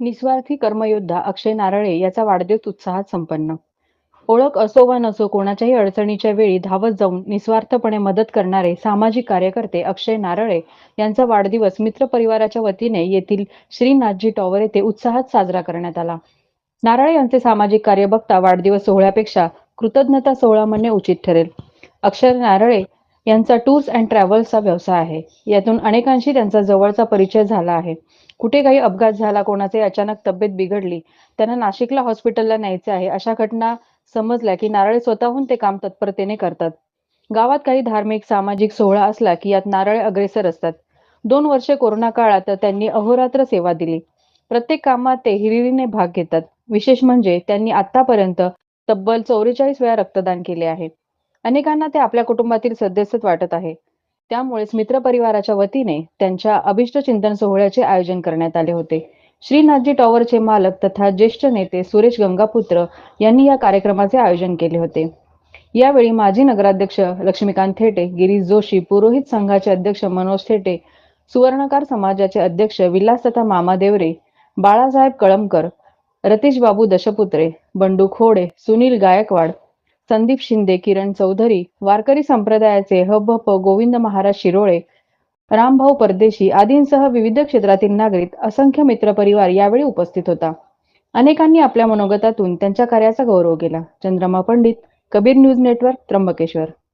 निस्वार्थी कर्मयोद्धा अक्षय नारळे याचा वाढदिवस उत्साहात संपन्न. ओळख असो वा नसो कोणाच्याही अडचणीच्या वेळी धावत जाऊन निस्वार्थपणे मदत करणारे सामाजिक कार्यकर्ते अक्षय नारळे यांचा वाढदिवस मित्र परिवाराच्या वतीने येथील श्रीनाथजी टॉवर येथे उत्साहात साजरा करण्यात आला. नारळे यांचे सामाजिक कार्य बघता वाढदिवस सोहळ्यापेक्षा कृतज्ञता सोहळा म्हणणे उचित ठरेल. अक्षय नारळे यांचा टूर्स अँड ट्रॅव्हल्सचा व्यवसाय आहे. यातून अनेकांशी त्यांचा जवळचा परिचय झाला आहे. कुठे काही अपघात झाला कोणाचे अचानक तब्येत बिघडली त्यांना नाशिकला हॉस्पिटलला न्यायचे आहे अशा घटना समजल्या की नारळे स्वतःहून ते काम तत्परतेने करतात. गावात काही धार्मिक सामाजिक सोहळा असला की यात नारळे अग्रेसर असतात. दोन वर्षे कोरोना काळात त्यांनी अहोरात्र सेवा दिली. प्रत्येक कामात ते हिरिरीने भाग घेतात. विशेष म्हणजे त्यांनी आतापर्यंत तब्बल चौवेचाळीस वेळा रक्तदान केले आहे. अनेकांना ते आपल्या कुटुंबातील सदस्यच वाटत आहे. त्यामुळेच मित्रपरिवाराच्या वतीने त्यांच्या अभिष्ट चिंतन सोहळ्याचे आयोजन करण्यात आले होते. श्रीनाथजी टॉवरचे मालक तथा ज्येष्ठ नेते सुरेश गंगापुत्र यांनी या कार्यक्रमाचे आयोजन केले होते. यावेळी माजी नगराध्यक्ष लक्ष्मीकांत थेटे गिरीश जोशी पुरोहित संघाचे अध्यक्ष मनोज थेटे सुवर्णकार समाजाचे अध्यक्ष विलास तथा मामा देवरे बाळासाहेब कळमकर रतीश बाबू दशपुत्रे बंडू खोडे सुनील गायकवाड संदीप शिंदे किरण चौधरी वारकरी संप्रदायाचे हबप गोविंद महाराज शिरोळे रामभाऊ परदेशी आदींसह विविध क्षेत्रातील नागरिक असंख्य मित्रपरिवार यावेळी उपस्थित होता. अनेकांनी आपल्या मनोगतातून त्यांच्या कार्याचा गौरव केला. Chandrama Pandit Kabir news network Trimbakeshwar.